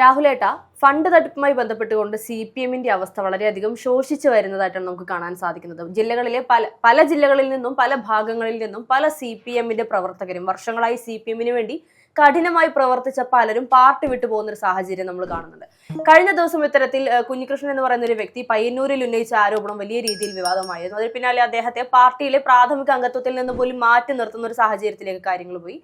രാഹുലേട്ട fund തട്ടിപ്പുമായി ബന്ധപ്പെട്ടുകൊണ്ട് C P എമ്മിന്റെ അവസ്ഥ വളരെയധികം ശോഷിച്ചു വരുന്നതായിട്ടാണ് നമുക്ക് കാണാൻ സാധിക്കുന്നത്. ജില്ലകളിലെ പല പല ജില്ലകളിൽ നിന്നും പല ഭാഗങ്ങളിൽ നിന്നും പല സി പി എമ്മിന്റെ പ്രവർത്തകരും വർഷങ്ങളായി സി പി എമ്മിന് വേണ്ടി കഠിനമായി പ്രവർത്തിച്ച പലരും പാർട്ടി വിട്ടു പോകുന്ന ഒരു സാഹചര്യം നമ്മൾ കാണുന്നുണ്ട്. കഴിഞ്ഞ ദിവസം ഇത്തരത്തിൽ കുഞ്ഞികൃഷ്ണൻ എന്ന് പറയുന്ന ഒരു വ്യക്തി പയ്യന്നൂരിൽ ഉന്നയിച്ച ആരോപണം വലിയ രീതിയിൽ വിവാദമായിരുന്നു. അതിന് പിന്നാലെ അദ്ദേഹത്തെ പാർട്ടിയിലെ പ്രാഥമിക അംഗത്വത്തിൽ നിന്ന് പോലും മാറ്റി നിർത്തുന്ന ഒരു സാഹചര്യത്തിലേക്ക് കാര്യങ്ങൾ പോയി.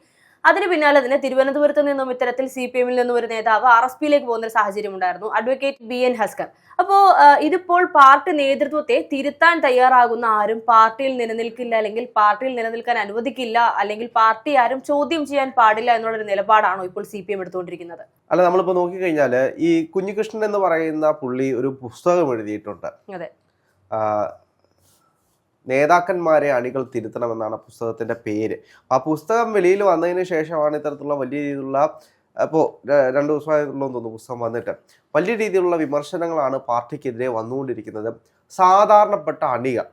അതിന് പിന്നാലെ തന്നെ തിരുവനന്തപുരത്ത് നിന്നും ഇത്തരത്തിൽ സി പി എമ്മിൽ നിന്നും ഒരു നേതാവ് ആർ എസ് പിയിലേക്ക് പോകുന്ന ഒരു സാഹചര്യം ഉണ്ടായിരുന്നു അഡ്വക്കേറ്റ് ബി എൻ ഹസ്കർ അപ്പോ ആ, ഇതിപ്പോൾ പാർട്ടി നേതൃത്വത്തെ തിരുത്താൻ തയ്യാറാകുന്ന ആരും പാർട്ടിയിൽ നിലനിൽക്കില്ല അല്ലെങ്കിൽ പാർട്ടിയിൽ നിലനിൽക്കാൻ അനുവദിക്കില്ല അല്ലെങ്കിൽ പാർട്ടി ആരും ചോദ്യം ചെയ്യാൻ പാടില്ല എന്നുള്ളൊരു നിലപാടാണോ ഇപ്പോൾ സി പി എം എടുത്തുകൊണ്ടിരിക്കുന്നത്? അല്ല നമ്മളിപ്പോ നോക്കിക്കഴിഞ്ഞാൽ ഈ കുഞ്ഞികൃഷ്ണൻ എന്ന് പറയുന്ന പുള്ളി ഒരു പുസ്തകം എഴുതിയിട്ടുണ്ട്. അതെ. നേതാക്കന്മാരെ അണികൾ തിരുത്തണമെന്നാണ് പുസ്തകത്തിന്റെ പുസ്തകത്തിന്റെ പേര്. ആ പുസ്തകം വെളിയിൽ വന്നതിന് ശേഷമാണ് ഇത്തരത്തിലുള്ള വലിയ രീതിയിലുള്ള അപ്പോൾ രണ്ട് ദിവസമായിട്ടുള്ള തോന്നുന്നു പുസ്തകം വന്നിട്ട്. വലിയ രീതിയിലുള്ള വിമർശനങ്ങളാണ് പാർട്ടിക്കെതിരെ വന്നുകൊണ്ടിരിക്കുന്നത്. സാധാരണപ്പെട്ട അണികൾ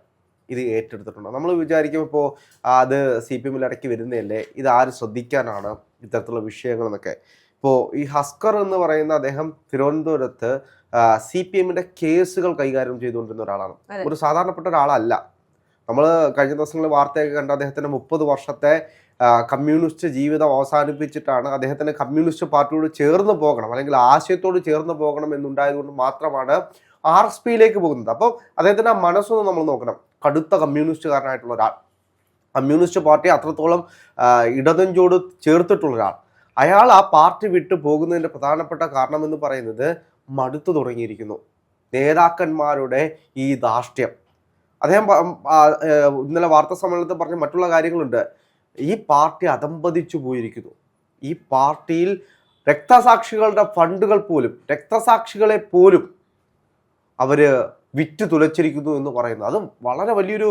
ഇത് ഏറ്റെടുത്തിട്ടുണ്ട്? നമ്മൾ വിചാരിക്കും ഇപ്പോൾ അത് സി പി എമ്മിൽ ഇടയ്ക്ക് വരുന്നതല്ലേ? ഇത് ആര് ശ്രദ്ധിക്കാനാണ് ഇത്തരത്തിലുള്ള വിഷയങ്ങൾ എന്നൊക്കെ. ഇപ്പോൾ ഈ ഹസ്കർ എന്ന് പറയുന്ന അദ്ദേഹം തിരുവനന്തപുരത്ത് സി പി എമ്മിന്റെ കേസുകൾ കൈകാര്യം ചെയ്തുകൊണ്ടിരുന്ന ഒരാളാണ്. ഒരു സാധാരണപ്പെട്ട ഒരാളല്ല. നമ്മൾ കഴിഞ്ഞ ദിവസങ്ങളിൽ വാർത്തയൊക്കെ കണ്ട അദ്ദേഹത്തിന്റെ മുപ്പത് വർഷത്തെ കമ്മ്യൂണിസ്റ്റ് ജീവിതം അവസാനിപ്പിച്ചിട്ടാണ് അദ്ദേഹത്തിന് കമ്മ്യൂണിസ്റ്റ് പാർട്ടിയോട് ചേർന്ന് പോകണം അല്ലെങ്കിൽ ആശയത്തോട് ചേർന്ന് പോകണം എന്നുണ്ടായതുകൊണ്ട് മാത്രമാണ് ആർ എസ് പിയിലേക്ക് പോകുന്നത്. അപ്പോൾ അദ്ദേഹത്തിന്റെ ആ മനസ്സൊന്ന് നമ്മൾ നോക്കണം. കടുത്ത കമ്മ്യൂണിസ്റ്റുകാരനായിട്ടുള്ള ഒരാൾ. കമ്മ്യൂണിസ്റ്റ് പാർട്ടി അത്രത്തോളം ഇടതഞ്ചോട് ചേർത്തിട്ടുള്ള ഒരാൾ. അയാൾ ആ പാർട്ടി വിട്ടു പോകുന്നതിന്റെ പ്രധാനപ്പെട്ട കാരണം എന്ന് പറയുന്നത് മടുത്തു തുടങ്ങിയിരിക്കുന്നു. നേതാക്കന്മാരുടെ ഈ ധാർഷ്ട്യം. അദ്ദേഹം ഇന്നലെ വാർത്താ സമ്മേളനത്തിൽ പറഞ്ഞ മറ്റുള്ള കാര്യങ്ങളുണ്ട്. ഈ പാർട്ടി അതമ്പതിച്ചു പോയിരിക്കുന്നു. ഈ പാർട്ടിയിൽ രക്തസാക്ഷികളുടെ ഫണ്ടുകൾ പോലും രക്തസാക്ഷികളെ പോലും അവർ വിറ്റ് തുലച്ചിരിക്കുന്നു എന്ന് പറയുന്നത്. അത് വളരെ വലിയൊരു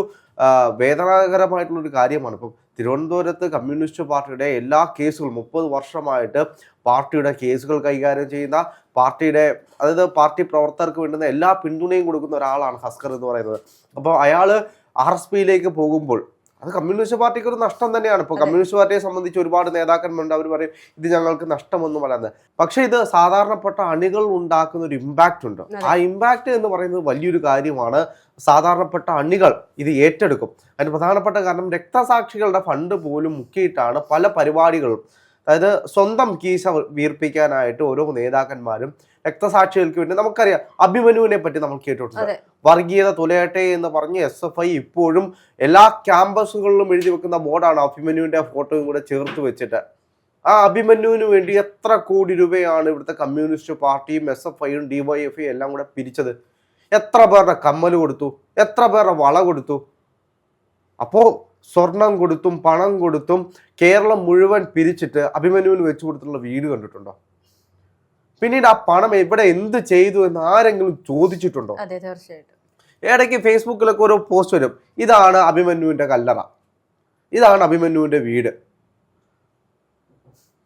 വേദനാകരമായിട്ടുള്ളൊരു കാര്യമാണ്. ഇപ്പം തിരുവനന്തപുരത്ത് കമ്മ്യൂണിസ്റ്റ് പാർട്ടിയുടെ എല്ലാ കേസുകളും മുപ്പത് വർഷമായിട്ട് പാർട്ടിയുടെ കേസുകൾ കൈകാര്യം ചെയ്യുന്ന പാർട്ടിയുടെ അതായത് പാർട്ടി പ്രവർത്തകർക്ക് വേണ്ടുന്ന എല്ലാ പിന്തുണയും കൊടുക്കുന്ന ഒരാളാണ് ഹസ്കർ എന്ന് പറയുന്നത്. അപ്പോൾ അയാൾ ആർ എസ് പിയിലേക്ക് പോകുമ്പോൾ അത് കമ്മ്യൂണിസ്റ്റ് പാർട്ടിക്ക് ഒരു നഷ്ടം തന്നെയാണ്. ഇപ്പോൾ കമ്മ്യൂണിസ്റ്റ് പാർട്ടിയെ സംബന്ധിച്ച് ഒരുപാട് നേതാക്കന്മാരുണ്ട്. അവർ പറയും ഇത് ഞങ്ങൾക്ക് നഷ്ടമൊന്നും പറയുന്നത് പക്ഷെ ഇത് സാധാരണപ്പെട്ട അണികൾ ഉണ്ടാക്കുന്ന ഒരു ഇമ്പാക്റ്റ് ഉണ്ട്. ആ ഇമ്പാക്റ്റ് എന്ന് പറയുന്നത് വലിയൊരു കാര്യമാണ്. സാധാരണപ്പെട്ട അണികൾ ഇത് ഏറ്റെടുക്കും. അതിന് പ്രധാനപ്പെട്ട കാരണം രക്തസാക്ഷികളുടെ ഫണ്ട് പോലും മുക്കിയിട്ടാണ് പല പരിപാടികളും അതായത് സ്വന്തം കീശ വീർപ്പിക്കാനായിട്ട് ഓരോ നേതാക്കന്മാരും രക്തസാക്ഷികൾക്ക് വേണ്ടി നമുക്കറിയാം അഭിമന്യുവിനെ പറ്റി നമ്മൾ കേട്ടിട്ടുണ്ട്. വർഗീയത തുലയട്ടെ എന്ന് പറഞ്ഞ് എസ് എഫ് ഐ ഇപ്പോഴും എല്ലാ ക്യാമ്പസുകളിലും എഴുതി വെക്കുന്ന ബോർഡാണ് അഭിമന്യുവിന്റെ ഫോട്ടോയും കൂടെ ചേർത്ത് വെച്ചിട്ട്. ആ അഭിമന്യുവിന് വേണ്ടി എത്ര കോടി രൂപയാണ് ഇവിടുത്തെ കമ്മ്യൂണിസ്റ്റ് പാർട്ടിയും എസ് എഫ് ഐയും ഡിവൈഎഫ് എല്ലാം കൂടെ പിരിച്ചത്. എത്ര പേരുടെ കമ്മൽ കൊടുത്തു? എത്ര പേരുടെ വള കൊടുത്തു? അപ്പോ സ്വർണം കൊടുത്തും പണം കൊടുത്തും കേരളം മുഴുവൻ പിരിച്ചിട്ട് അഭിമന്യുവിന് വെച്ചു കൊടുത്തിട്ടുള്ള വീട് കണ്ടിട്ടുണ്ടോ? പിന്നീട് ആ പണം എവിടെ എന്ത് ചെയ്തു എന്ന് ആരെങ്കിലും ചോദിച്ചിട്ടുണ്ടോ? അതെ തീർച്ചയായിട്ടും. ഇടയ്ക്ക് ഫേസ്ബുക്കിലൊക്കെ ഓരോ പോസ്റ്റ് വരും. ഇതാണ് അഭിമന്യുവിന്റെ കല്ലറ. ഇതാണ് അഭിമന്യുവിന്റെ വീട്.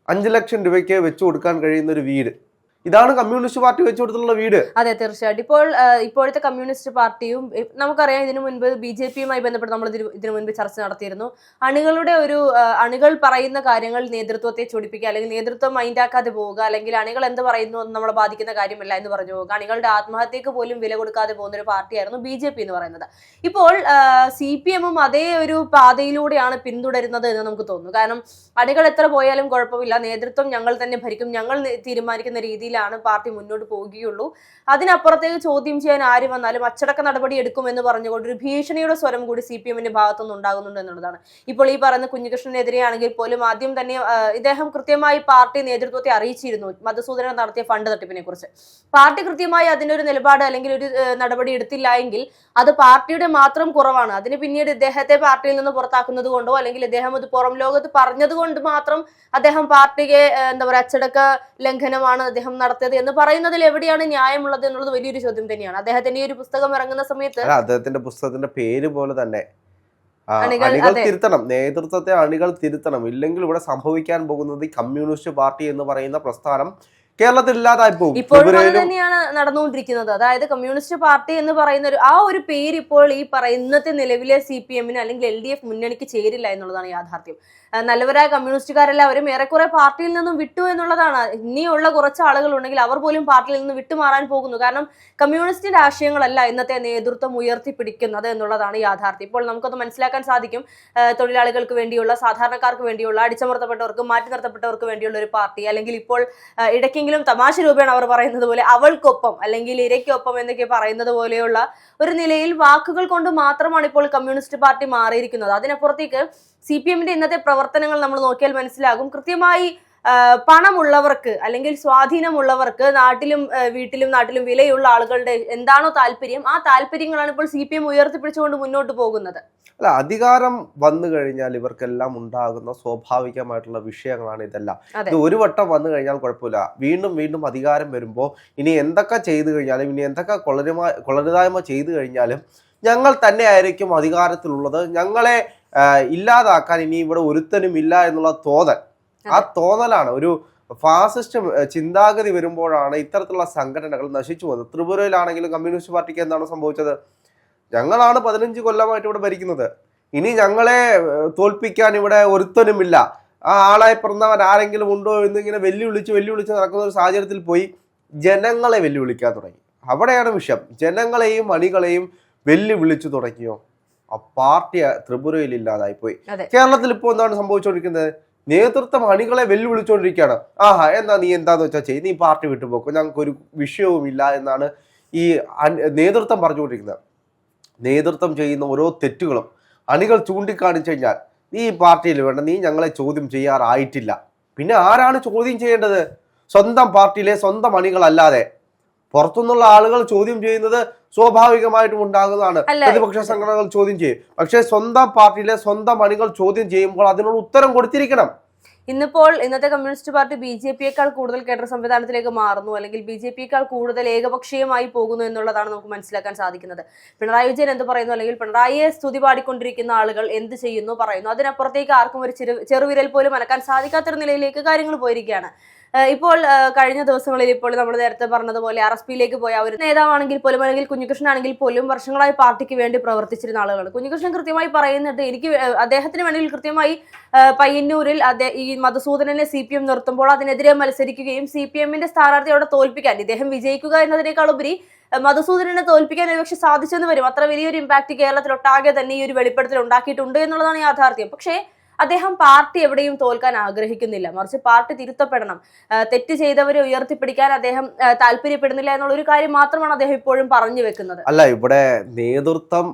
അഞ്ചു ലക്ഷം രൂപയ്ക്ക് വെച്ചു കൊടുക്കാൻ കഴിയുന്ന ഒരു വീട്. ഇതാണ് കമ്മ്യൂണിസ്റ്റ് പാർട്ടി വെച്ചു കൊടുത്തിട്ടുള്ള വീട്. അതെ തീർച്ചയായിട്ടും. ഇപ്പോൾ ഇപ്പോഴത്തെ കമ്മ്യൂണിസ്റ്റ് പാർട്ടിയും നമുക്കറിയാം ഇതിനു മുൻപ് ബി ജെ പിയുമായി ബന്ധപ്പെട്ട് നമ്മൾ ഇതിനു മുൻപ് ചർച്ച നടത്തിയിരുന്നു. അണികളുടെ ഒരു അണികൾ പറയുന്ന കാര്യങ്ങൾ നേതൃത്വത്തെ ചൊടിപ്പിക്കുക അല്ലെങ്കിൽ നേതൃത്വം മൈൻഡാക്കാതെ പോവുക അല്ലെങ്കിൽ അണികൾ എന്ത് പറയുന്നു എന്ന് നമ്മളെ ബാധിക്കുന്ന കാര്യമല്ല എന്ന് പറഞ്ഞു പോവുക. അണികളുടെ ആത്മഹത്യക്ക് പോലും വില കൊടുക്കാതെ പോകുന്ന ഒരു പാർട്ടിയായിരുന്നു ബി ജെ പി എന്ന് പറയുന്നത്. ഇപ്പോൾ സി പി എമ്മും അതേ ഒരു പാതയിലൂടെയാണ് പിന്തുടരുന്നത് എന്ന് നമുക്ക് തോന്നുന്നു. കാരണം അണികൾ എത്ര പോയാലും കുഴപ്പമില്ല. നേതൃത്വം ഞങ്ങൾ തന്നെ ഭരിക്കും. ഞങ്ങൾ തീരുമാനിക്കുന്ന തീരുമാനിക്കുന്ന രീതിയിലാണ് പാർട്ടി മുന്നോട്ട് പോകുകയുള്ളൂ. അതിനപ്പുറത്തേക്ക് ചോദ്യം ചെയ്യാൻ ആര് വന്നാലും അച്ചടക്ക നടപടി എടുക്കുമെന്ന് പറഞ്ഞുകൊണ്ട് ഒരു ഭീഷണിയുടെ സ്വരം കൂടി സി പി എമ്മിന്റെ ഭാഗത്തുനിന്ന് ഉണ്ടാകുന്നുണ്ട് എന്നുള്ളതാണ്. ഇപ്പോൾ ഈ പറയുന്ന കുഞ്ഞികൃഷ്ണനെതിരെയാണെങ്കിൽ പോലും ആദ്യം തന്നെ ഇദ്ദേഹം കൃത്യമായി പാർട്ടി നേതൃത്വത്തെ അറിയിച്ചിരുന്നു. മധുസൂദനൻ നടത്തിയ ഫണ്ട് തട്ടിപ്പിനെ കുറിച്ച് പാർട്ടി കൃത്യമായി അതിനൊരു നിലപാട് അല്ലെങ്കിൽ ഒരു നടപടി എടുത്തില്ല എങ്കിൽ അത് പാർട്ടിയുടെ മാത്രം കുറവാണ്. അതിന് പിന്നീട് ഇദ്ദേഹത്തെ പാർട്ടിയിൽ നിന്ന് പുറത്താക്കുന്നത് കൊണ്ടോ അല്ലെങ്കിൽ അദ്ദേഹം അത് പുറം ലോകത്ത് പറഞ്ഞത് കൊണ്ട് മാത്രം അദ്ദേഹം പാർട്ടിയെ എന്താ പറയുക അച്ചടക്ക ലംഘനമാണ് അദ്ദേഹം നടത്തിയത് എന്ന് പറയുന്നതിൽ എവിടെയാണ് ന്യായമുള്ളത് എന്നുള്ളത് വലിയൊരു ചോദ്യം തന്നെയാണ്. അദ്ദേഹത്തിന്റെ ഈ ഒരു പുസ്തകം ഇറങ്ങുന്ന സമയത്ത് അദ്ദേഹത്തിന്റെ പുസ്തകത്തിന്റെ പേര് പോലെ തന്നെ. അണികൾ, തിരുത്തണം. നേതൃത്വത്തെ അണികൾ തിരുത്തണം. ഇല്ലെങ്കിൽ ഇവിടെ സംഭവിക്കാൻ പോകുന്നത് കമ്മ്യൂണിസ്റ്റ് പാർട്ടി എന്ന് പറയുന്ന പ്രസ്ഥാനം കേരളത്തിൽ ഇല്ലാതായി പോകും. ഇപ്പോഴും അത് തന്നെയാണ് നടന്നുകൊണ്ടിരിക്കുന്നത്. അതായത് കമ്മ്യൂണിസ്റ്റ് പാർട്ടി എന്ന് പറയുന്ന ഒരു ആ ഒരു പേര് ഇപ്പോൾ ഈ പറയുന്നത്തെ നിലവിലെ സി പി എമ്മിന് അല്ലെങ്കിൽ എൽ ഡി എഫ് മുന്നണിക്ക് ചേരില്ല എന്നുള്ളതാണ് യാഥാർത്ഥ്യം. നല്ലവരായ കമ്മ്യൂണിസ്റ്റുകാരെല്ലാവരും ഏറെക്കുറെ പാർട്ടിയിൽ നിന്നും വിട്ടു എന്നുള്ളതാണ്. ഇനിയുള്ള കുറച്ച് ആളുകൾ ഉണ്ടെങ്കിൽ അവർ പോലും പാർട്ടിയിൽ നിന്ന് വിട്ടുമാറാൻ പോകുന്നു. കാരണം കമ്മ്യൂണിസ്റ്റിന്റെ ആശയങ്ങളല്ല ഇന്നത്തെ നേതൃത്വം ഉയർത്തിപ്പിടിക്കുന്നത് എന്നുള്ളതാണ് യാഥാർത്ഥ്യം. ഇപ്പോൾ നമുക്കത് മനസ്സിലാക്കാൻ സാധിക്കും. തൊഴിലാളികൾക്ക് വേണ്ടിയുള്ള സാധാരണക്കാർക്ക് വേണ്ടിയുള്ള അടിച്ചമർത്തപ്പെട്ടവർക്ക് മാറ്റി നിർത്തപ്പെട്ടവർക്ക് വേണ്ടിയുള്ള ഒരു പാർട്ടി. അല്ലെങ്കിൽ ഇപ്പോൾ ഇടയ്ക്കെങ്കിലും തമാശ രൂപയാണ് അവർ പറയുന്നത് പോലെ അവൾക്കൊപ്പം അല്ലെങ്കിൽ ഇരയ്ക്കൊപ്പം എന്നൊക്കെ പറയുന്നത് പോലെയുള്ള ഒരു നിലയിൽ വാക്കുകൾ കൊണ്ട് മാത്രമാണ് ഇപ്പോൾ കമ്മ്യൂണിസ്റ്റ് പാർട്ടി മാറിയിരിക്കുന്നത്. അതിനപ്പുറത്തേക്ക് സി പി എമ്മിന്റെ ഇന്നത്തെ പ്രവർത്തനങ്ങൾ നമ്മൾ നോക്കിയാൽ മനസ്സിലാകും. കൃത്യമായി പണമുള്ളവർക്ക് അല്ലെങ്കിൽ സ്വാധീനമുള്ളവർക്ക് നാട്ടിലും വീട്ടിലും നാട്ടിലും വിലയുള്ള ആളുകളുടെ എന്താണോ താല്പര്യം ആ താല്പര്യങ്ങളാണ് ഇപ്പോൾ സി പി എം ഉയർത്തിപ്പിടിച്ചുകൊണ്ട് മുന്നോട്ട് പോകുന്നത്. അല്ല അധികാരം വന്നു കഴിഞ്ഞാൽ ഇവർക്കെല്ലാം ഉണ്ടാകുന്ന സ്വാഭാവികമായിട്ടുള്ള വിഷയങ്ങളാണ് ഇതെല്ലാം. ഇത് ഒരു വട്ടം വന്നു കഴിഞ്ഞാൽ കുഴപ്പമില്ല. വീണ്ടും വീണ്ടും അധികാരം വരുമ്പോൾ ഇനി എന്തൊക്കെ ചെയ്തു കഴിഞ്ഞാലും ഇനി എന്തൊക്കെ കൊളരുമാ കൊളരുതായ്മ ചെയ്തു കഴിഞ്ഞാലും ഞങ്ങൾ തന്നെ ആയിരിക്കും അധികാരത്തിലുള്ളത്. ഞങ്ങളെ ഇല്ലാതാക്കാൻ ഇനി ഇവിടെ ഒരുത്തനും ഇല്ല എന്നുള്ള തോന്നൽ. ആ തോന്നലാണ്. ഒരു ഫാസിസ്റ്റ് ചിന്താഗതി വരുമ്പോഴാണ് ഇത്തരത്തിലുള്ള സംഘടനകൾ നശിച്ചു പോകുന്നത്. ത്രിപുരയിലാണെങ്കിലും കമ്മ്യൂണിസ്റ്റ് പാർട്ടിക്ക് എന്താണ് സംഭവിച്ചത്? ഞങ്ങളാണ് പതിനഞ്ച് കൊല്ലമായിട്ട് ഇവിടെ ഭരിക്കുന്നത്. ഇനി ഞങ്ങളെ തോൽപ്പിക്കാൻ ഇവിടെ ഒരുത്തനുമില്ല ആ ആളായി പിറന്നവൻ ആരെങ്കിലും ഉണ്ടോ എന്നിങ്ങനെ വെല്ലുവിളിച്ച് വെല്ലുവിളിച്ച് നടക്കുന്ന ഒരു സാഹചര്യത്തിൽ പോയി ജനങ്ങളെ വെല്ലുവിളിക്കാൻ തുടങ്ങി. അവിടെയാണ് വിഷയം ജനങ്ങളെയും അണികളെയും വെല്ലുവിളിച്ചു തുടങ്ങിയോ? ആ പാർട്ടി ത്രിപുരയിൽ ഇല്ലാതായി പോയി. കേരളത്തിൽ ഇപ്പോൾ എന്താണ് സംഭവിച്ചുകൊണ്ടിരിക്കുന്നത്? നേതൃത്വം അണികളെ വെല്ലുവിളിച്ചുകൊണ്ടിരിക്കുകയാണ്. ആഹാ എന്നാ നീ എന്താന്ന് വെച്ചാൽ ചെയ്ത് നീ പാർട്ടി വിട്ടുപോക്കും ഞങ്ങൾക്ക് ഒരു വിഷയവുമില്ല എന്നാണ് ഈ നേതൃത്വം പറഞ്ഞുകൊണ്ടിരിക്കുന്നത്. നേതൃത്വം ചെയ്യുന്ന ഓരോ തെറ്റുകളും അണികൾ ചൂണ്ടിക്കാണിച്ചു കഴിഞ്ഞാൽ നീ ഈ പാർട്ടിയിൽ വേണ്ട നീ ഞങ്ങളെ ചോദ്യം ചെയ്യാറായിട്ടില്ല. പിന്നെ ആരാണ് ചോദ്യം ചെയ്യേണ്ടത്? സ്വന്തം പാർട്ടിയിലെ സ്വന്തം അണികളല്ലാതെ. പുറത്തുനിന്നുള്ള ആളുകൾ ചോദ്യം ചെയ്യുന്നത് സ്വാഭാവികമായിട്ടും ഉണ്ടാകുന്നതാണ്. പ്രതിപക്ഷ സംഘടനകൾ ചോദ്യം ചെയ്യും. പക്ഷേ സ്വന്തം പാർട്ടിയിലെ സ്വന്തം അണികൾ ചോദ്യം ചെയ്യുമ്പോൾ അതിനുള്ള ഉത്തരം കൊടുത്തിരിക്കണം. ഇന്നിപ്പോൾ ഇന്നത്തെ കമ്മ്യൂണിസ്റ്റ് പാർട്ടി ബി ജെ പിയേക്കാൾ കൂടുതൽ കേഡർ സംവിധാനത്തിലേക്ക് മാറുന്നു അല്ലെങ്കിൽ ബി ജെ പിയേക്കാൾ കൂടുതൽ ഏകപക്ഷീയമായി പോകുന്നു എന്നുള്ളതാണ് നമുക്ക് മനസ്സിലാക്കാൻ സാധിക്കുന്നത്. പിണറായി വിജയൻ എന്ത് പറയുന്നു? അല്ലെങ്കിൽ പിണറായിയെ സ്തുതി പാടിക്കൊണ്ടിരിക്കുന്ന ആളുകൾ എന്ത് ചെയ്യുന്നു പറയുന്നു? അതിനപ്പുറത്തേക്ക് ആർക്കും ഒരു ചെറു ചെറുവിരൽ പോലും അനക്കാൻ സാധിക്കാത്തൊരു നിലയിലേക്ക് കാര്യങ്ങൾ പോയിരിക്കുകയാണ്. ഇപ്പോൾ കഴിഞ്ഞ ദിവസങ്ങളിൽ ഇപ്പോൾ നമ്മൾ നേരത്തെ പറഞ്ഞതുപോലെ ആർ എസ് പിയിലേക്ക് പോയ ഒരു നേതാവാണെങ്കിൽ പോലും അല്ലെങ്കിൽ കുഞ്ഞികൃഷ്ണൻ ആണെങ്കിൽ പോലും വർഷങ്ങളായി പാർട്ടിക്ക് വേണ്ടി പ്രവർത്തിച്ചിരുന്ന ആളുകളാണ്. കുഞ്ഞികൃഷ്ണൻ കൃത്യമായി പറയുന്നുണ്ട് എനിക്ക് അദ്ദേഹത്തിന് വേണ്ടി കൃത്യമായി പയ്യന്നൂരിൽ ഈ മധുസൂദനനെ സി പി എം നിർത്തുമ്പോൾ അതിനെതിരെ മത്സരിക്കുകയും സി പി എമ്മിന്റെ സ്ഥാനാർത്ഥി അവിടെ തോൽപ്പിക്കാൻ ഇദ്ദേഹം വിജയിക്കുക എന്നതിനേക്കാൾ ഉപരി മധുസൂദനനെ തോൽപ്പിക്കാൻ ഒരുപക്ഷെ സാധിച്ചെന്ന് വരും. അത്ര വലിയൊരു ഇമ്പാക്ട് കേരളത്തിൽ ഒട്ടാകെ തന്നെ ഈ ഒരു വെളിപ്പെടുത്തൽ ഉണ്ടാക്കിയിട്ടുണ്ട് എന്നുള്ളതാണ് യാഥാർത്ഥ്യം. പക്ഷേ അദ്ദേഹം പാർട്ടി എവിടെയും തോൽക്കാൻ ആഗ്രഹിക്കുന്നില്ല. മറിച്ച് പാർട്ടി തിരുത്തപ്പെടണം. തെറ്റ് ചെയ്തവരെ ഉയർത്തിപ്പിടിക്കാൻ അദ്ദേഹം താല്പര്യപ്പെടുന്നില്ല എന്നുള്ള ഒരു കാര്യം മാത്രമാണ് അദ്ദേഹം ഇപ്പോഴും പറഞ്ഞു വെക്കുന്നത്. അല്ല ഇവിടെ നേതൃത്വം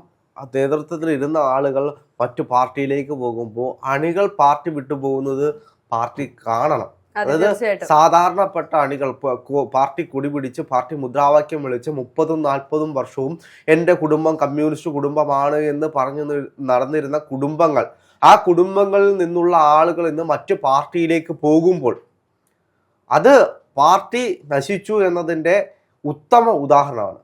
നേതൃത്വത്തിൽ ഇരുന്ന ആളുകൾ മറ്റു പാർട്ടിയിലേക്ക് പോകുമ്പോൾ അണികൾ പാർട്ടി വിട്ടുപോകുന്നത് പാർട്ടി കാണണം. അതായത് സാധാരണപ്പെട്ട അണികൾ പാർട്ടി കുടിപിടിച്ച് പാർട്ടി മുദ്രാവാക്യം വിളിച്ച് മുപ്പതും നാൽപ്പതും വർഷവും എന്റെ കുടുംബം കമ്മ്യൂണിസ്റ്റ് കുടുംബമാണ് എന്ന് പറഞ്ഞു നടന്നിരുന്ന കുടുംബങ്ങൾ ആ കുടുംബങ്ങളിൽ നിന്നുള്ള ആളുകൾ ഇന്ന് മറ്റു പാർട്ടിയിലേക്ക് പോകുമ്പോൾ അത് പാർട്ടി നശിച്ചു എന്നതിന്റെ ഉത്തമ ഉദാഹരണമാണ്.